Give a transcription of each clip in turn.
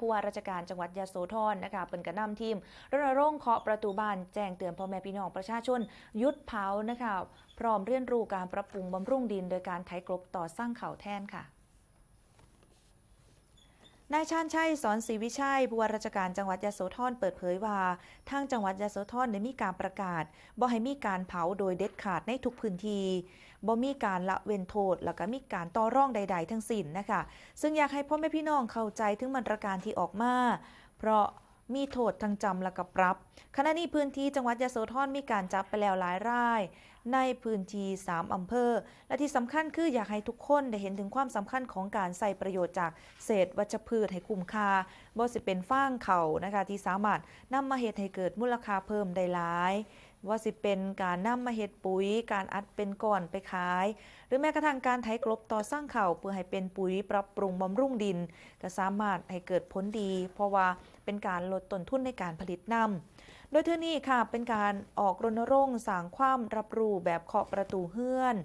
ผู้ว่าราชการจังหวัดยะโสธรนะคะเป็นกระนำทีมรณรงค์เคาะประตูบ้านแจ้งเตือนพ่อแม่พี่น้องประชาชน ยุดเผานะคะพร้อมเรียนรู้การปรับปรุงบำรุงดิน โดยการไถกลบต่อสร้างเขาแทนค่ะ นายชาญชัยสอนศรีวิชัยผู้ว่าราชการจังหวัดยะโสธรเปิดเผยว่า ทางจังหวัดยะโสธรได้มีการประกาศบ่ให้มีการเผาโดยเด็ดขาดในทุกพื้นที่บ่มีการละเว้นโทษ แล้วก็มีการต่อร่องใด ๆ ทั้งสิ้นนะคะ ซึ่งอยากให้พ่อแม่พี่น้องเข้าใจถึงมาตรการที่ออกมา เพราะ มีโทษทั้งจำและก็ปรับ ขณะนี้พื้นที่จังหวัดยะโสธรมีการจับไปแล้วหลายราย ในพื้นที่3อำเภอ และที่สำคัญคืออยากให้ทุกคนได้เห็นถึงความสำคัญของการใส่ประโยชน์จากเศษวัชพืชให้คุ้มค่าบ่สิเป็นฟางเขานะคะที่สามารถนำมาเหตุให้เกิดมูลค่าเพิ่มได้หลาย ว่าสิเป็นการนำมาเฮ็ดปุ๋ย การอัดเป็นก้อนไปขาย หรือแม้กระทั่งการไถกลบต่อสร้างเข่าเพื่อให้เป็นปุ๋ยปรับปรุงบำรุงดิน ก็สามารถให้เกิดผลดี เพราะว่าเป็นการลดต้นทุนในการผลิตนำโดยเทื่อนี้ค่ะเป็นการออกรณรงค์สร้างความรับรู้แบบเคาะประตูเฮือน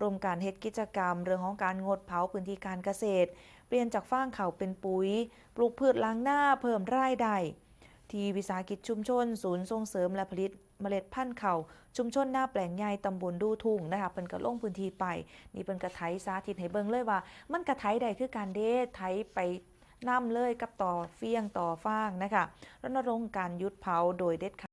รวมการเฮ็ดกิจกรรม เรื่องของการงดเผาพื้นที่การเกษตร เปลี่ยนจากฟางเขาเป็นปุ๋ย ปลูกพืชล้างหน้าเพิ่มรายได้ ที่วิสาหกิจชุมชน ศูนย์ส่งเสริมและผลิตเมล็ดพันธุ์เขาชุมชนหน้าแปลงใหญ่ตำบลดูทุ่งนะคะเป็นกระลงพื้นที่ไป นี่เป็นกระไทยสาธิตให้เบิ่งเลยว่า มันกระไทยใดคือการเดทไทยไปนำเลยกับต่อเฟียงต่อฟางนะคะรณรงค์การยุดเผาโดยเด็ดขาด